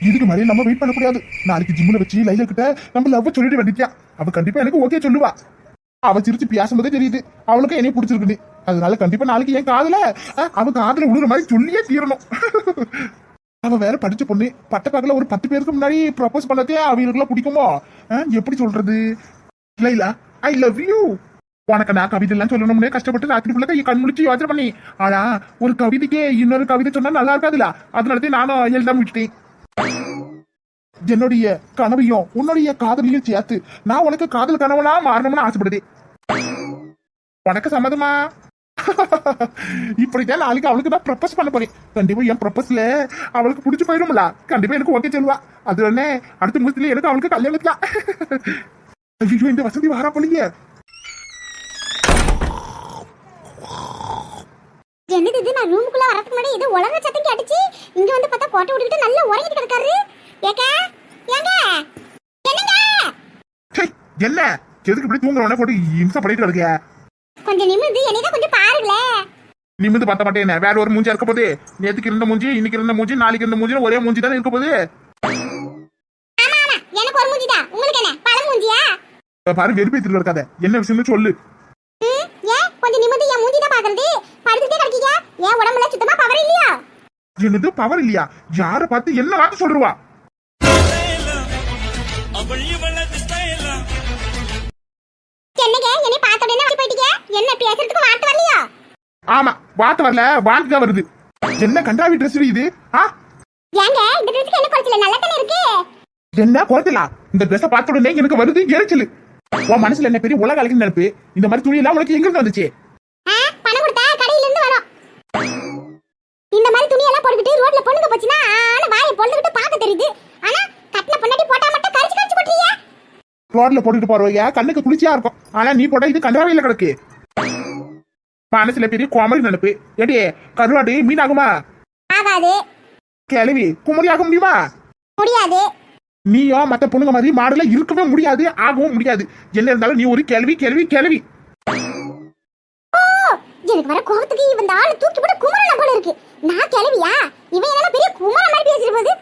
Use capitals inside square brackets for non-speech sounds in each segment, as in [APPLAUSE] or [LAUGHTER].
இதுக்கு மாதிரி நம்ம வெயிட் பண்ணக்கூடாது. நாளைக்கு ஜிம்ல வச்சு லைல கிட்ட நம்ம லவ் சொல்லிட்டு வேண்டியா அவ கண்டிப்பா எனக்கு ஓகே சொல்லுவா. அவ சிரிச்சு பேசும்போதே தெரியுது. அவளுக்கு என்னைய பிடிச்சிருக்குது. அதனால கண்டிப்பா நாளைக்கு என் காதல அஹ், அவ காதுல விழுற மாதிரி சொல்லியே தீரணும். அவ வேற படிச்ச பொண்ணு. பட்டப்பாக்கல ஒரு பத்து பேருக்கு முன்னாடி ப்ரப்போஸ் பண்ணதே அவங்களுக்குலாம் பிடிக்குமோ? எப்படி சொல்றது? லைலா ஐ லவ் யூ உனக்கு நான் கவிதை எல்லாம் சொல்லணும்னே கஷ்டப்பட்டு ராத்திரி ஃபுல்லாக கண் முடிச்சு யோசனை பண்ணி. ஆனா ஒரு கவிதைக்கே இன்னொரு கவிதை சொன்னா நல்லா இருக்காதுல்ல அதனால நானும் எழுதாம விட்டுட்டேன். என்னுடைய கனவையும் உன்னுடைய காதலையும் சேர்த்து நான் உனக்கு காதல் கனவனா மாறணும்னு ஆசைப்படுதே. உனக்கு சம்மதமா? [LAUGHS] இப்படிதான் நாளைக்கு அவளுக்கு நான் ப்ரப்போஸ் பண்ண போறேன். கண்டிப்பா என் ப்ரப்போஸ்ல அவளுக்கு பிடிச்சி போயிடும்ல கண்டிப்பா எனக்கு ஓகே சொல்லுவா. அது உடனே அடுத்த முகத்துல எனக்கு அவளுக்கு கல்யாணம் [LAUGHS] ஐயோ இந்த வசதி வாரா போலீங்க என்னது இது? நான் ரூமுக்குள்ள வரதுக்கு முன்னாடி இது உலக சத்தம் கேட்டுச்சு. இங்க வந்து பார்த்தா போட்டு விட்டுக்கிட்டு நல்லா உறங்கிட்டு கிடக்காரு. ஏக்க? ஏங்க? என்னங்க? என்ன? எதுக்கு இப்படி தூங்குறவன போட்டு இம்சை பண்ணிட்டு இருக்க கொஞ்சம் நிமிர்ந்து என்னைதான் கொஞ்சம் பாருங்களேன். நிமிந்து பார்த்த மாட்டேன் வேற ஒரு மூஞ்சி இருக்க போது நேத்துக்கு இருந்த மூஞ்சி இன்னைக்கு இருந்த மூஞ்சி நாளைக்கு இருந்த மூஞ்சி ஒரே மூஞ்சி தானே இருக்க போகுது? எனக்கு ஒரு மூஞ்சிதான். உங்களுக்கு என்ன? பழ மூஞ்சியா? பாரு வெறுப்பேத்திட்டு இருக்காத என்ன விஷயம்னு சொல்லு ம், ஏன் கொஞ்சம் நிமிர்ந்து என் மூஞ்சி தான் பாக்குறது படுத்துட்டே ஏன் உடம்புல சுத்தமா பவர் இல்லையா? என்னது பவர் இல்லையா? யார பார்த்து என்ன வார்த்தை சொல்றவா? என்னங்க? என்னை பார்த்த உடனே போயிட்டீங்க? என்ன பேசுறதுக்கு வார்த்தை வரலையா? ஆமா வார்த்தை வரல தான் வருது. என்ன கண்டாவி ட்ரெஸ் இது? ஆ? ஏங்க இந்த ட்ரெஸ்க்கு என்ன குறைச்சல? நல்லா தானே இருக்கு? என்ன குறைச்சலா? இந்த ட்ரெஸ் பார்த்த உடனே எனக்கு வருது எரிச்சல். உன் மனசுல என்ன பெரிய உலக அழகு நினைப்பு? இந்த மாதிரி துணி எல்லாம் உனக்கு எங்க இருந்து வந்துச்சு? போச்சுன்னா ஆன வாயை பொழுதுகிட்டு பார்க்க தெரியுது. ஆனா கட்டின பொண்டாட்டி போட்டா மட்டும் கரிச்சு போட்டுட்டு போறவங்க கண்ணுக்கு குளிர்ச்சியா இருக்கும். ஆனா நீ போட்டா இது கண்டாவையில கிடக்கு. மனசுல பெரிய கோமரி நினைப்பு. ஏடி கருவாடு மீனாகுமா? ஆகாது. கிளவி குமரி ஆக முடியுமா? முடியாது. நீயும் மத்த பொண்ணுங்க மாதிரி மாடல இருக்கவே முடியாது ஆகவும் முடியாது. என்ன இருந்தாலும் நீ ஒரு கேள்வி கேள்வி கேள்வி எனக்கு வர இவன் ஆளு தூக்கி போட்டு குமரன போல இருக்கு. நான் கிளவியா? இவன் என்ன பெரிய குமர மாதிரி பேசிட்டு போகுது.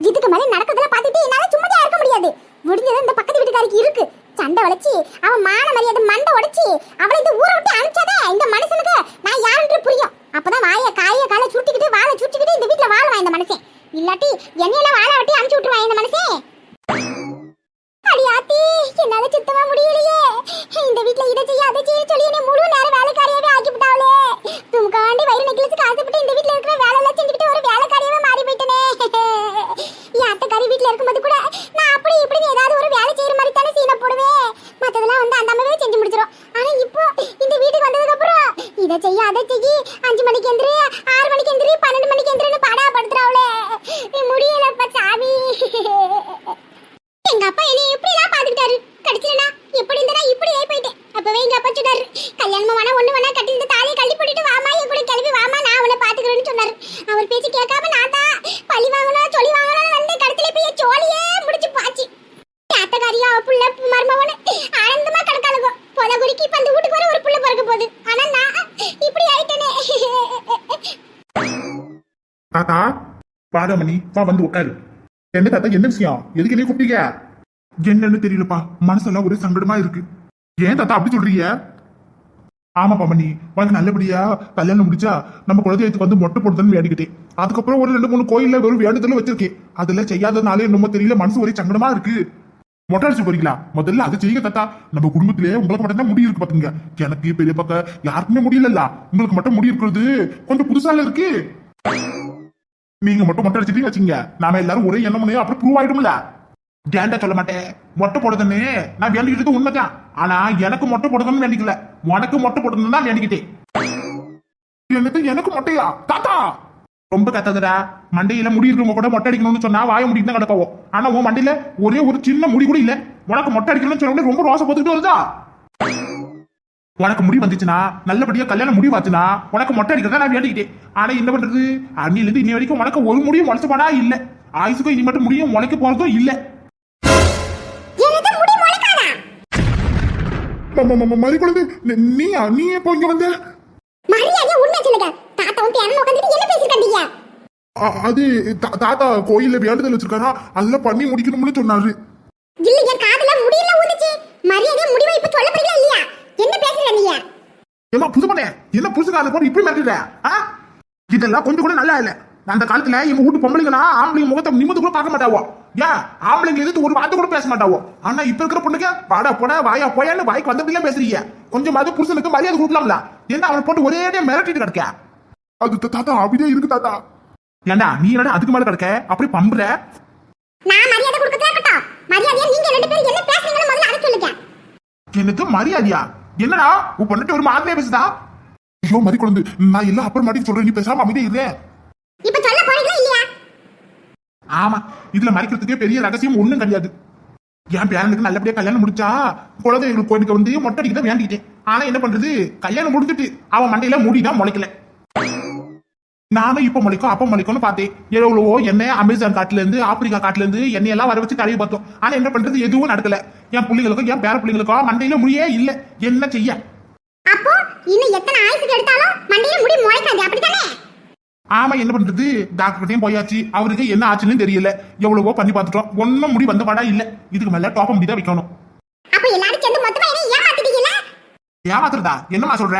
இதுக்கு மேல நடக்கிறதெல்லாம் பார்த்துட்டு என்னால சும்மாதான் இருக்க முடியாது. முடிஞ்சது இந்த பக்கத்து வீட்டுக்காரிக்கு இருக்கு. சண்டை வளைச்சு அவன் மான மரியாதை மண்டை உடைச்சு அவளை இந்த ஊரை விட்டு அனுப்பிச்சாதே இந்த மனுஷனுக்கு நான் யாருன்ற புரியும் அப்பதான் வாய காய காலை சுருட்டிக்கிட்டு வாழை சுருட்டிக்கிட்டு இந்த வீட்டுல வாழுவான் இந்த மனுஷன் இல்லாட்டி என்னையெல்லாம் வாழ விட்டு அனுப்பிச்சு விட்டுருவான் இந்த மனுஷன் அடியாத்தி என்னால சுத்தமா முடியலையே இந்த வீட்ல இதை செய்ய அதை செய்ய சொல்லி என்னை முழு நேரம் வேலைக்காரியாவே ஆக்கி விட்டாவளே தும்காண்டி வயிறு நெக்கிலத்துக்கு ஆசைப்பட்டு இந்த வீட்ல இருக்கிற வேலை எல்லாம் செஞ்சுக்கிட்டு ஒரு வேலைக்காரியாவே மாறி போயிட்டனே என் அத்தைக்காரி வீட்ல இருக்கும்போது கூட நான் அப்படி இப்படி ஏதாவது ஒரு வேலை செய்யற மாதிரி தானே சீனை போடுவேன் மத்ததெல்லாம் வந்து அந்த அம்மாவே செஞ்சு முடிச்சிரும் ஆனா இப்போ இந்த வீட்டுக்கு வந்ததுக்கு அப்புறம் இதை செய்ய அதை செய்ய அஞ்சு மணிக்கு எந்திரி ஆறு மணிக்கு எந்திரி பன்னெண்டு மணிக்கு எந்திரின்னு படா படுத்துறாவளே முடியலப்பா சாமி எங்க அப்பா என்னை எப்படி எல்லாம் பாத்துக்கிட்டாரு கடைசியில நான் எப்படி இருந்தா இப்படி ஆயி போயிட்டேன் அப்பவே எங்க அப்பா சொன்னாரு கல்யாணம் வேணா ஒண்ணு வேணா கட்டி இந்த தாலியை கள்ளி போட்டுட்டு வாமா என் கூட கிளம்பி வாமா நான் அவனை பாத்துக்கிறேன்னு சொன்னாரு அவர் பேச்சு கேட்காம நான் தான் பழி வாங்கணும் சொல்லி வாங்கணும் வந்து கடைசியில போய் என் சோழியே முடிச்சு பாச்சு அத்தகாரியா அவ புள்ள மருமவனு ஆனந்தமா கிடக்காளுங்க பொத குறிக்கு இப்ப அந்த வீட்டுக்கு வர ஒரு புள்ள பிறக்க போகுது ஆனா நான் இப்படி ஆயிட்டேனே தாத்தா பாதமணி வா வந்து உட்காரு. என்ன தாத்தா என்ன விஷயம்? எதுக்கு நீ கூப்பிட்டீங்க? என்னன்னு தெரியலப்பா. மனசெல்லாம் ஒரே சங்கடமா இருக்கு. ஏன் தாத்தா அப்படி சொல்றீங்க? ஆமாப்பா மணி. உனக்கு நல்லபடியா கல்யாணம் முடிச்சா நம்ம குலதெய்வத்துக்கு வந்து மொட்டை போடுதுன்னு வேண்டிக்கிட்டேன் அதுக்கப்புறம் ஒரு ரெண்டு மூணு கோயில்ல வெறும் வேண்டுதலும் வச்சிருக்கேன். அதுல செய்யாததுனாலே என்னமோ தெரியல மனசு ஒரே சங்கடமா இருக்கு. மொட்டை அடிச்சு போறீங்களா? முதல்ல அதை செய்யுங்க தாத்தா. நம்ம குடும்பத்திலே உங்களுக்கு மட்டும் தான் முடி இருக்கு பாத்துங்க எனக்கு பெரிய பக்கம் யாருக்குமே முடியலல்ல உங்களுக்கு மட்டும் முடி இருக்கிறது கொஞ்சம் புதுசால இருக்கு. நீங்க மட்டும் மொட்டை அடிச்சிட்டீங்க வச்சுங்க நாம எல்லாரும் ஒரே எண்ணம் பண்ணி அப்புறம் ப்ரூவ் ஆயிடும்ல. கேண்டா சொல்ல மாட்டேன்? மொட்டை போடுதுன்னு நான் வேண்டிக்கிட்டது உண்மைதான். ஆனா எனக்கு மொட்டை போடுதுன்னு வேண்டிக்கல. உனக்கு மொட்டை போடுதுன்னு தான் வேண்டிக்கிட்டேன். என்னது எனக்கு மொட்டையா? தாத்தா! ரொம்ப கத்ததுடா. மண்டையில முடி இருக்கிறவங்க கூட மொட்டை அடிக்கணும்னு சொன்னா வாய முடிக்கு தான் கிடப்போம் ஆனா உன் மண்டையில ஒரே ஒரு சின்ன முடி கூட இல்ல. உனக்கு மொட்டை அடிக்கணும்னு சொன்ன ரொம்ப ரோசை போத்துக்கிட்டு வருதா? உனக்கு முடி வந்துச்சுன்னா நல்லபடியா கல்யாணம் முடி வாச்சுனா உனக்கு மொட்டை அடிக்கிறதா நான் வேண்டிக்கிட்டேன். ஆனா என்ன பண்றது? அன்னில இருந்து இன்னி வரைக்கும் உனக்கு ஒரு முடியும் முளைச்சு போனா இல்ல. ஆயுசுக்கும் இனி மட்டும் முடியும் முளைக்க போறதும் இல்ல. மறி குழந்தை நீயா நீ எப்போ இங்க வந்த? மரியாதையா உண்மை சொல்லுங்க தாத்தாவும் பேரன் உட்காந்துட்டு என்ன அ- அது தாத்தா கோயில்ல வேண்டுதல் வச்சிருக்காரா? அதுல பண்ணி முடிக்கணும்னு சொன்னாரு. இல்ல என் காதுல முடியல ஊந்துச்சு மரியாதை முடிவை இப்ப சொல்ல போறீங்களா இல்லையா? என்ன பேசுற நீ ஏமா புதுமனே என்ன புதுசுக்கார போட்டு இப்படி மாட்டிடுற ஆ? இதெல்லாம் கொஞ்சம் கூட நல்லா இல்ல. அந்த காலத்துல எங்க வீட்டு பொம்பளைங்களா ஆம்பளைங்க முகத்தை நிமிந்து கூட பார்க்க மாட்டாவோ? ஏன் ஆம்பளைங்க எதிர்த்து ஒரு வார்த்தை கூட பேச மாட்டாவோ? ஆனா இப்ப இருக்கிற பொண்ணுங்க வாடா போடா வாயா போயான்னு வாய்க்கு வந்தபடிலாம் பேசுறீங்க. கொஞ்சமாவது புருஷனுக்கு மரியாதை கொடுக்கலாம்ல. என்ன அவனை போட்டு ஒரே மிரட்டிட்டு கிடக்க? அது தாத்தா அப்படியே இருக்கு தாத்தா. ஏண்டா நீ என்னடா அதுக்கு மேல கிடக்க? அப்படி பம்புற? நான் மரியாதை கொடுக்கறதா இருக்கட்டும். மரியாதையா நீங்க ரெண்டு பேரும் என்ன பேசுறீங்கன்னு முதல்ல அதை சொல்லுங்க. எனக்கு மரியாதையா? என்னடா? உன் பொண்ணுட்டு ஒரு மாதிரியே பேசுதா? ஐயோ மதி குழந்தை. நான் எல்லாம் அப்புறம் மாட்டி சொல்றேன். நீ பேசாம அமைதியா இரு. இப்ப சொல்ல போறீங்களா இல்லையா? ஆமா. இதுல மறைக்கிறதுக்கே பெரிய ரகசியம் ஒண்ணும் கிடையாது. என் பேரனுக்கு நல்லபடியா கல்யாணம் முடிச்சா குலதெய்வ கோயிலுக்கு வந்து மொட்டை அடிக்க வேண்டிக்கிட்டேன். ஆனா என்ன பண்றது? கல்யாணம் முடிஞ்சிட்டு அவன் மண்டையில முடிதான் முளைக்கல. நானும் இப்ப முளைக்கும் அப்ப முளைக்கும்னு பார்த்தேன். எவ்வளவோ எண்ணெய் அமேசான் காட்டுல இருந்து ஆப்பிரிக்கா காட்டுல இருந்து எண்ணெய் எல்லாம் வர வச்சு தடவி பார்த்தோம். ஆனா என்ன பண்றது? எதுவும் நடக்கல. என் பிள்ளைங்களுக்கும் என் பேர பிள்ளைங்களுக்கும் மண்டையில முடியே இல்ல. என்ன செய்ய? அப்போ இன்னும் எத்தனை ஆயுசுக்கு எடுத்தாலும் மண்டையில முடி முளைக்காது. அப்படித்தானே? ஆமா என்ன பண்றது? டாக்டர்கிட்டயும் போயாச்சு. அவருக்கு என்ன ஆச்சுன்னு தெரியல. எவ்வளவோ பண்ணி பார்த்துட்டோம். ஒன்னும் முடி வந்த பாடா இல்ல. இதுக்கு மேல டோப்ப முடி தான் வைக்கணும். அப்ப எல்லாரும் சேர்ந்து மொத்தமா என்ன ஏமாத்திட்டீங்களா ஏமாத்துறதா? என்னமா சொல்ற?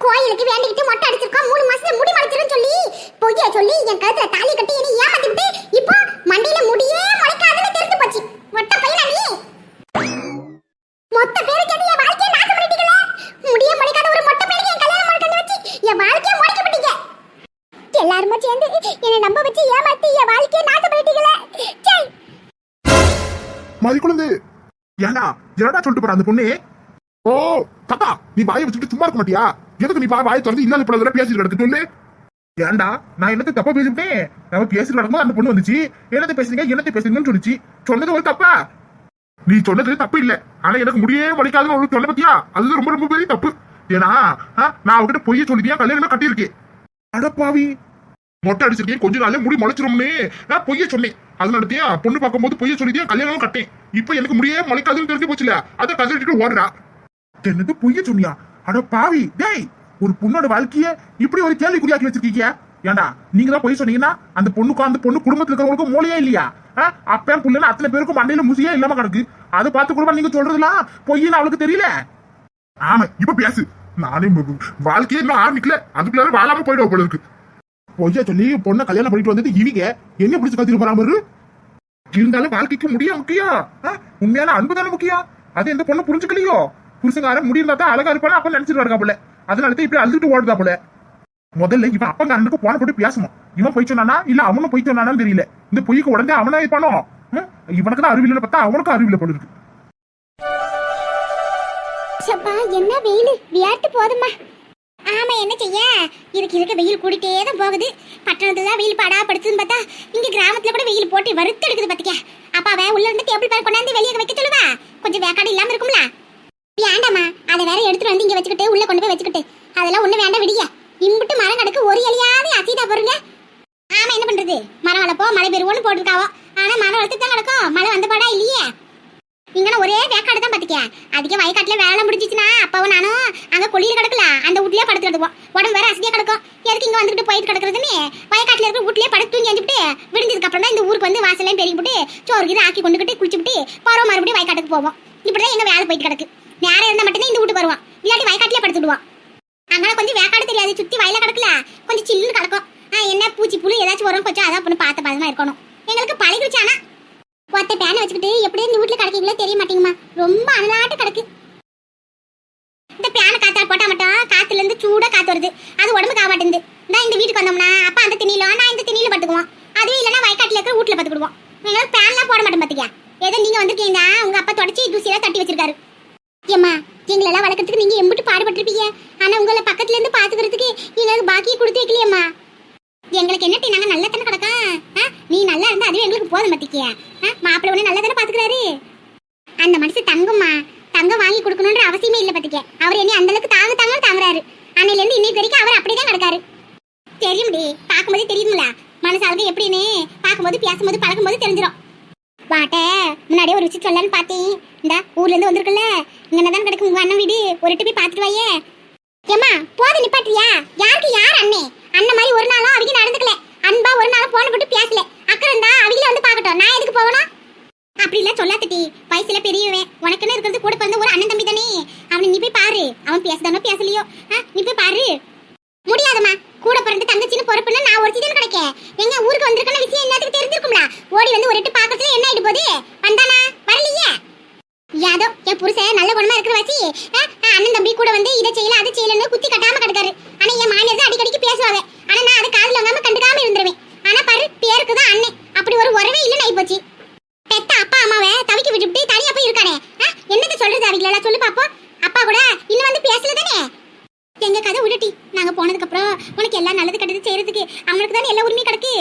கோயிலுக்கு வேண்டிக்கிட்டு மொட்டை அடிச்சிருக்கோம். மூணு மாசத்துல முடி மலைச்சிரும் சொல்லி பொய்ய சொல்லி என் கழுத்துல தாலி கட்டி என்ன ஏமாத்திட்டு இப்போ மண்டையில முடியே முளைக்காதுன்னு தெரிஞ்சு போச்சு. மொட்டை பையனா நீ? மொத்த பேருக்கு என் வாழ்க்கையை நாசம் பண்ணிட்டீங்களே? முடியே முளைக்காத ஒரு மொட்டை பையனுக்கு என் கல்யாணம் முளைக்காத வச்சு என் வாழ்க்கையை முளைக்க எல்லாருமே சேர்ந்து என்னை நம்ப வச்சு ஏமாத்தி என் வாழ்க்கையை நாசம் பண்ணிட்டீங்களே? சே மதி குழந்தை. ஏண்டா என்னடா சொல்லிட்டு போற அந்த பொண்ணு? ஓ தாத்தா நீ வாயை வச்சுட்டு சும்மா இருக்க மாட்டியா? எதுக்கு நீ வாயை திறந்து இல்லாத தடவை பேசிட்டு கிடக்கு சொல்லு. ஏண்டா நான் என்னத்த தப்பா பேசிவிட்டேன்? நம்ம பேசி நடக்கும்போது அந்த பொண்ணு வந்துச்சு. என்னத்த பேசுறீங்க? என்னத்த பேசுறீங்கன்னு சொல்லிச்சு. சொன்னது ஒரு தப்பா? நீ சொன்னது தப்பு இல்ல. ஆனா எனக்கு முடியே வலிக்காதுன்னு ஒரு சொல்ல பத்தியா? அது ரொம்ப ரொம்ப பெரிய தப்பு. ஏன்னா நான் அவகிட்ட பொய்ய சொல்லிட்டியா கல்யாணமே கட்டியிருக்கேன். அடப்பாவி மொட்டை அடிச்சிருக்கேன். கொஞ்ச நாளே முடி முளைச்சிரும்னு நான் பொய்ய சொன்னேன். நடத்தியா பொண்ணு பார்க்கும்போது பொய்ய சொல்லிட்டியா கல்யாணம் கட்டேன். இப்போ எனக்கு முடியே முளைக்காதுன்னு தெரிஞ்சு போச்சுல. அதை கதறிட்டு ஓடுறா. என்னது பொய்ய சொன்னியா? அட பாவி டேய் ஒரு பொண்ணோட வாழ்க்கைய இப்படி ஒரு கேள்விக்குறியாக்கி வச்சிருக்கீங்க? ஏண்டா நீங்க தான் பொய் சொன்னீங்கன்னா அந்த பொண்ணுக்கும் அந்த பொண்ணு குடும்பத்துல இருக்கிறவங்களுக்கும் மூளையே இல்லையா? ஆ? அப்பன் அத்தனை பேருக்கும் மண்டையில முசியே இல்லாம கிடக்கு. அதை பார்த்து கூட நீங்க சொல்றதுலாம் பொய்ன்னு அவளுக்கு தெரியல. ஆமா இப்ப பேசு. நானே வாழ்க்கையே இன்னும் ஆரம்பிக்கல. அதுக்குள்ள வாழாம போயிடுவோம் போல இருக்கு. பொய்யா சொல்லி பொண்ணை கல்யாணம் பண்ணிட்டு வந்துட்டு இவங்க. என்ன பிடிச்சு கத்திட்டு போறாம இருந்தாலும் வாழ்க்கைக்கு முடிய முக்கியம்? உண்மையான அன்பு தானே முக்கியம்? அது எந்த பொண்ணு புரிஞ்சுக்கலையோ? புருஷங்கார முடியிருந்தா தான் அழகா இருப்பானு அப்ப நினைச்சிட்டு வரா போல அதனால தான் இப்படி அழுதுட்டு ஓடுதா போல முதல்ல இவன் அப்பங்காரனுக்கு போன போட்டு பேசணும் இவன் போய் சொன்னானா? இல்ல அவனும் போய் சொன்னானான்னு தெரியல. இந்த பொய்க்கு உடனே அவனா இருப்பானோ? இவனுக்கு தான் அறிவில்லைன்னு பார்த்தா அவனுக்கும் அறிவில்லை போல இருக்கு. சப்பா என்ன வெயில்? வியாட்டு போதுமா ஆமா என்ன செய்ய? இதுக்கு இருக்க வெயில் கூடிட்டே தான் போகுது. பட்டணத்துல தான் வெயில் படா படுத்துன்னு பார்த்தா இங்க கிராமத்துல கூட வெயில் போட்டு வறுத்து எடுக்குது அப்பா அப்ப அவன் உள்ள இருந்து டேபிள் பேர் கொண்டாந்து வெளியே வைக்க சொல்லுவா. கொஞ்சம் வேக்காடு இல்லாம இருக்கும்ல. வேண்டாமா அதை வேற எடுத்துட்டு வந்து இங்க வச்சுக்கிட்டு உள்ள கொண்டு போய் வச்சுக்கிட்டு. அதெல்லாம் ஒண்ணு வேண்டாம் விடிய இம்புட்டு மரம் கிடக்கு ஒரு எலியாவது அசீதா பாருங்க. ஆமா என்ன பண்றது? மரம் வளர்ப்போம் மழை பெறுவோம்னு போட்டிருக்காவோ ஆனா மரம் வளர்த்துட்டு தான் கிடக்கும் மழை வந்த பாடா இல்லையே? இங்கன ஒரே வேக்காடு தான் பாத்துக்க அதுக்கே வயக்காட்டுல வேலை முடிஞ்சிச்சுன்னா அப்பாவும் நானும் அங்க கொள்ளியில கிடக்கல அந்த வீட்லயே படுத்து கிடக்குவோம். உடம்பு வேற அசதியா கிடக்கும். எதுக்கு இங்க வந்துட்டு போயிட்டு கிடக்குறதுன்னு? வயக்காட்டுல இருக்கிற வீட்லயே படுத்து தூங்கி அஞ்சுட்டு விடுஞ்சதுக்கு அப்புறம் தான் இந்த ஊருக்கு வந்து வாசலையும் பெருகிட்டு சோறு கீரை ஆக்கி கொண்டுகிட்டு குளிச்சுட்டு பரவ மறுபடியும் வயக்காட்டுக்கு போவோம். இப்படிதான் எங்க வேலை போயிட்டு கிடக்கு. நேரம் இருந்தா மட்டும்தான் இந்த வீட்டுக்கு வருவோம் இல்லாட்டி வயக்காட்டுலயே படுத்துடுவான். அதனால கொஞ்சம் வேக்காடு தெரியாது. சுத்தி வயல கிடக்கல கொஞ்சம் சில்லுன்னு கிடக்கும். ஆ, என்ன பூச்சி புழு ஏதாச்சும் வரும் கொஞ்சம் அதான் பொண்ணு பார்த்து பதமா இருக்கணும். எங்களுக்கு பழகிடுச்சு ஆனா ஒத்த பேனை வச்சுக்கிட்டு எப்படி இந்த வீட்டுல கிடக்கீங்களோ தெரிய மாட்டேங்குமா. ரொம்ப அனலாட்டு கிடக்கு. இந்த பேனை காத்தா போட்டா மட்டும் காத்துல இருந்து சூடா காத்து வருது. அது உடம்புக்கு ஆகாட்டுந்து நான் இந்த வீட்டுக்கு வந்தோம்னா அப்பா அந்த திணியில நான் இந்த திணியில படுத்துக்குவோம். அதுவும் இல்லைன்னா வயக்காட்டில் இருக்கிற வீட்டுல பத்துக்கிடுவோம் எங்களுக்கு பேன்லாம் போட மாட்டோம் பாத்துக்க ஏதோ நீங்க வந்திருக்கீங்க உங்க அப்பா தொடச்சி தூசியெல்லாம் தட்டி வச்சிருக்காரு. ஏம்மா எங்களெல்லாம் வளர்க்கறதுக்கு நீங்க எம்பிட்டு பாடுபட்டிருப்பீங்க. ஆனா உங்களை பக்கத்துல இருந்து பாத்துக்கிறதுக்கு எங்களுக்கு பாக்கியை கொடுத்து வைக்கலையம்மா எங்களுக்கு என்ன நாங்க நல்லா தானே கிடக்கா? ஆ? நீ நல்லா இருந்தா அதுவே எங்களுக்கு போதும் மத்திக்கிய மாப்பிள்ளை உடனே நல்லா தானே பாத்துக்கிறாரு? அந்த மனசு தங்கம்மா. தங்கம் வாங்கி கொடுக்கணுன்ற அவசியமே இல்லை பத்திக்க அவர் என்ன அந்த அளவுக்கு தாங்க தாங்கன்னு தாங்குறாரு. அன்னையில இருந்து இன்னைக்கு வரைக்கும் அவர் அப்படிதான் கிடக்காரு. தெரியும்டி பார்க்கும்போதே தெரியுங்களா மனசாளுக்கு எப்படின்னு பார்க்கும்போது பேசும்போது பழகும்போது தெரிஞ்சிடும் வாட்ட முன்னாடியே ஒரு விஷயம் சொல்லலான்னு பார்த்தேன். இந்தா ஊர்லேருந்து வந்திருக்குல்ல. இங்கே தான் கிடைக்கும் உங்க அண்ணன் வீடு? ஒரு போய் பார்த்துட்டு வாயே. ஏம்மா போது நிப்பாட்டியா? யாருக்கு யார் அண்ணே? அண்ணன் மாதிரி ஒரு நாளும் அவங்க நடந்துக்கல. அன்பா ஒரு நாளும் போன போட்டு பேசல. அக்கறம் தான் அவங்கள வந்து பார்க்கட்டும். நான் எதுக்கு போகணும்? அப்படிலாம் சொல்லாதட்டி வயசுல பெரியவன். உனக்குன்னு இருக்கிறது கூட பிறந்த ஒரு அண்ணன் தம்பி தானே அவனை நீ போய் பாரு. அவன் பேசுதானோ பேசலையோ? நீ போய் பாரு. முடியாதும்மா. கூட பிறந்து தங்கச்சின்னு பொறுப்புன்னு நான் ஒரு சீதன் கிடைக்க எங்க ஊருக்கு வந்திருக்கன விஷயம் எல்லாத்துக்கும் தெரிஞ்சிருக்கும்ல? ஓடி வந்து ஒரு எட்டு பாக்கத்துல என்ன ஆயிட்டு போகுது? வந்தானா? வரலையே. யாதோ என் புருஷன் நல்ல குணமா இருக்கிற வச்சு அண்ணன் தம்பி கூட வந்து இதை செய்யல அதை செய்யலன்னு குத்தி கட்டாம கிடக்காரு. ஆனா என் மாமியார் தான் அடிக்கடிக்கு பேசுவாங்க ஆனா நான் அதை காதுல வாங்காம கண்டுக்காம இருந்துருவேன் ஆனா பாரு பேருக்கு தான் அண்ணன் அப்படி ஒரு உறவே இல்லைன்னு ஆயி போச்சு பெத்த அப்பா அம்மாவை தவிக்க விட்டுவிட்டு தனியா போய் இருக்கானே ஆ, என்னத்த சொல்றது அவங்களெல்லாம் சொல்லு பாப்போம் அப்பா கூட இன்னும் வந்து பேசல தானே எங்க கதை விடுட்டி நாங்க போனதுக்கு அப்புறம் உனக்கு எல்லாம் நல்லது கெட்டது செய்யறதுக்கு அவனுக்கு கிடக்கு?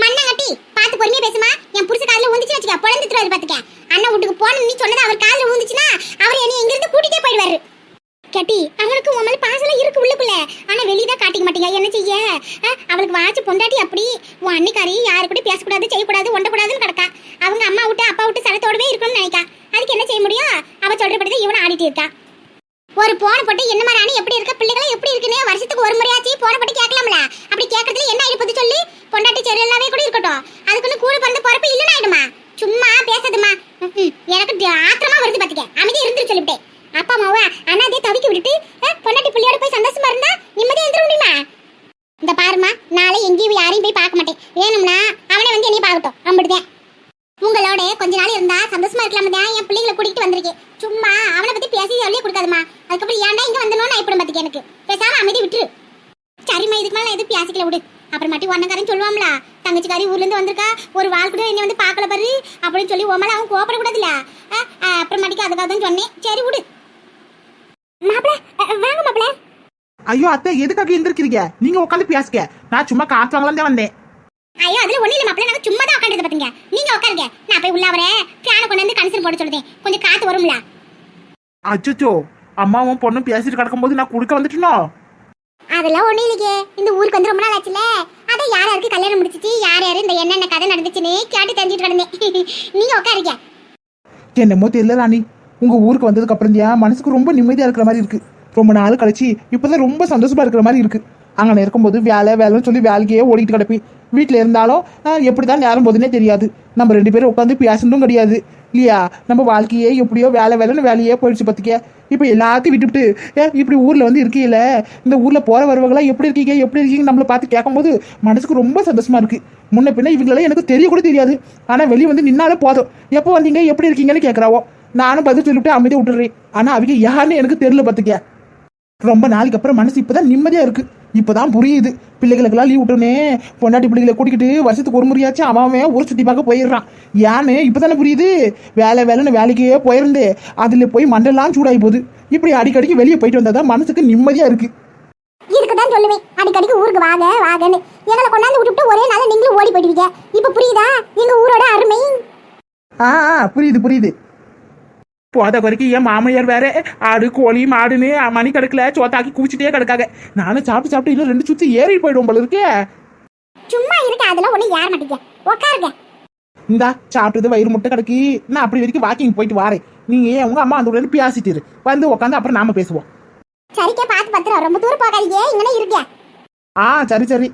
மண்ணாங்கட்டி பார்த்து பொறுமையா பேசுமா? என் புருஷ காதுல ஊந்துச்சு வச்சுக்க பொழந்துட்டுறாரு பாத்துக்க அண்ணன் வீட்டுக்கு போன நீ சொன்னது அவர் காதுல ஊந்துச்சுன்னா அவர் என்னை எங்க இருந்து கூட்டிட்டே போயிடுவாரு. கட்டி அவனுக்கு உன் மேல பாசம் இருக்கு உள்ளுக்குள்ள. ஆனா வெளியதான் காட்டிக்க மாட்டீங்க. என்ன செய்ய? அவளுக்கு வாச்சு பொண்டாட்டி அப்படி. உன் அன்னிக்காரி யாரு கூட பேசக்கூடாது செய்யக்கூடாது ஒண்டக்கூடாதுன்னு கிடக்கா. அவங்க அம்மா விட்டு அப்பா விட்டு சடத்தோடவே இருக்கணும்னு நினைக்கா. அதுக்கு என்ன செய்ய முடியும்? அவ சொல்றபடிதான் இவனை ஆடிட்டு இருக்கா. ஒரு போன போட்டு என்ன மாதிரி எப்படி இருக்க பிள்ளைகளும் எப்படி இருக்குன்னு வருஷத்துக்கு ஒரு முறையாச்சு போன போட்டு கேட்கலாம்ல அப்படி கேட்கறதுல என்ன ஆயிடுப்பது சொல்லி பொண்டாட்டி சரி எல்லாமே கூட இருக்கட்டும். அதுக்குன்னு கூட பிறந்த பொறப்பு இல்லைன்னு ஆயிடுமா? சும்மா பேசாதுமா எனக்கு ஆத்திரமா வருது பாத்துக்க. அமைதி இருந்து சொல்லிவிட்டேன் அப்பா அம்மாவா அண்ணாதே தவிக்க விட்டுட்டு பொண்டாட்டி பிள்ளையோட போய் சந்தோஷமா இருந்தா நிம்மதியா இருந்துட முடியுமா? இந்த பாருமா நாளை எங்கேயும் யாரையும் போய் பார்க்க மாட்டேன். வேணும்னா அவனே வந்து என்னைய பார்க்கட்டும். அம்பிடுதேன் உங்களோட கொஞ்ச நாள் இருந்தா சந்தோஷமா இருக்கலாம் தான் என் பிள்ளைங்களை கூட்டிகிட்டு வந்திருக்கேன். சும்மா அவனை பத்தி பேசி சொல்லியே கொடுக்காதுமா அதுக்கப்புறம் ஏன்டா இங்க வந்தனோன்னு நான் இப்படி பாத்துக்க எனக்கு. பேசாம அமைதி விட்டுரு. சரிம்மா இதுக்கு மேல எதுவும் பேசிக்கல விடு. அப்புறமாட்டி ஒன்னக்காரன் சொல்லுவாம்ல தங்கச்சிக்காரி ஊர்ல இருந்து வந்திருக்கா ஒரு வாழ் கூட என்ன வந்து பார்க்கல பாரு அப்படின்னு சொல்லி உன் மேல அவன் கோபப்படக்கூடாதுல்ல அப்புறமாட்டிக்கு அதுக்காக தான் சொன்னேன். சரி விடு. மாப்பிள வாங்க மாப்பிள. ஐயோ அத்தை எதுக்காக எந்திருக்கிறீங்க நீங்க உட்காந்து பேசுங்க. நான் சும்மா காத்து வாங்கலாம் தான் வந்தேன். ஐயோ அதுல ஒண்ணு இல்ல மாப்பிள. நாங்க சும்மா தான் உட்காந்துட்டு பாத்தீங்க. நீங்க உட்காருங்க. நான் போய் உள்ள வரேன் ஃபேனை கொண்டு வந்து கன்சல் போட சொல்லுதேன். கொஞ்சம் காத்து வரும்ல. அச்சோ அம்மாவும் பொண்ணும் பேசிட்டு கிடக்கும்போது நான் குடுக்க வந்துட்டனோ? அதெல்லாம் ஒண்ணு இல்லையே. இந்த ஊருக்கு வந்து ரொம்ப நாள் ஆச்சுல. அதான் யார் யாருக்கு கல்யாணம் முடிச்சிச்சு யார் யாரு இந்த என்னென்ன கதை நடந்துச்சுன்னு கேட்டு தெரிஞ்சுட்டு கிடந்தேன். [LAUGHS] நீங்க உட்காருங்க. என்னமோ தெரியல ராணி. உங்க ஊருக்கு வந்ததுக்கு அப்புறம் மனசுக்கு ரொம்ப நிம்மதியா இருக்கிற மாதிரி இருக்கு. ரொம்ப நாள் கழிச்சு இப்பதான் ரொம்ப சந்தோஷமா இருக்கிற மாதிரி இருக்கு. அங்கே இருக்கும்போது வேலை வேலைன்னு சொல்லி வேலைக்கே ஓடிக்கிட்டு கிடப்பி. வீட்டில் இருந்தாலும் எப்படி எப்படிதான் நேரம் போகுதுன்னே தெரியாது. நம்ம ரெண்டு பேரும் உட்காந்து பேசணும் கிடையாது. இல்லையா? நம்ம வாழ்க்கையே எப்படியோ வேலை வேலைன்னு வேலையே போயிடுச்சு பார்த்துக்க இப்போ எல்லாத்தையும் விட்டுவிட்டு ஏ இப்படி ஊரில் வந்து இருக்கீங்கள இந்த ஊரில் போகிற வரவங்களாம் எப்படி இருக்கீங்க? எப்படி இருக்கீங்க நம்மளை பார்த்து கேட்கும்போது மனசுக்கு ரொம்ப சந்தோஷமாக இருக்குது முன்ன பின்ன இவங்களெல்லாம் எனக்கு தெரியக்கூட தெரியாது. ஆனால் வெளியே வந்து நின்னாலே போதும். எப்போ வந்தீங்க? எப்படி இருக்கீங்கன்னு கேட்குறாவோ நானும் பதில் சொல்லிவிட்டு அமைதியை விட்டுறேன் ஆனால் அவங்க யாருன்னு எனக்கு தெரியல பார்த்துக்க. ரொம்ப நாளைக்கு அப்புறம் மனசு இப்பதான் நிம்மதியா இருக்கு. இப்பதான் புரியுது. பிள்ளைகளுக்கெல்லாம் லீவ் விட்டோன்னே பொண்டாட்டி பிள்ளைகளை கூட்டிக்கிட்டு வருஷத்துக்கு ஒரு முறையாச்சும் அவன் ஊர் சுத்தி பார்க்க போயிடுறான். ஏன்னு இப்பதானே புரியுது? வேலை வேலைன்னு வேலைக்கே போயிருந்து. அதுல போய் மண்டெல்லாம் சூடாகி போகுது. இப்படி அடிக்கடிக்கு வெளியே போயிட்டு வந்தாதான் மனசுக்கு நிம்மதியா இருக்கு. இதுக்கு தான் சொல்லுவேன். அடிக்கடிக்கு ஊருக்கு வாங்க வாங்கன்னு. எங்களை கொண்டாந்து விட்டுட்டு ஒரே நாள் நீங்களும் ஓடி போயிடுவீங்க. இப்ப புரியுதா? எங்க ஊரோட அருமை? ஆ, புரியுது புரியுது. போத வரைக்கும் என் மாமையார் வேற ஆடு கோழி மாடுன்னு மணி கணக்குல சோத்தாக்கி குவிச்சிட்டே கிடக்காங்க. நானும் சாப்பிட்டு சாப்பிட்டு இன்னும் ரெண்டு சுத்தி ஏறி போயிடுவோம் போல இருக்கே. சும்மா இருக்க அதெல்லாம் ஒண்ணு யார மாட்டீங்க. உட்காருங்க இந்தா சாப்பிட்டது வயிறு முட்டை கிடக்கு நான் அப்படி வரைக்கும் வாக்கிங் போயிட்டு வாரேன். நீங்க ஏன் உங்க அம்மா அந்த உடனே பேசிட்டு. வந்து உட்காந்து அப்புறம் நாம பேசுவோம். சரிக்கே பார்த்து பத்திரம். ரொம்ப தூரம் போகாதீங்க. இங்கனே இருக்க ஆ சரி சரி.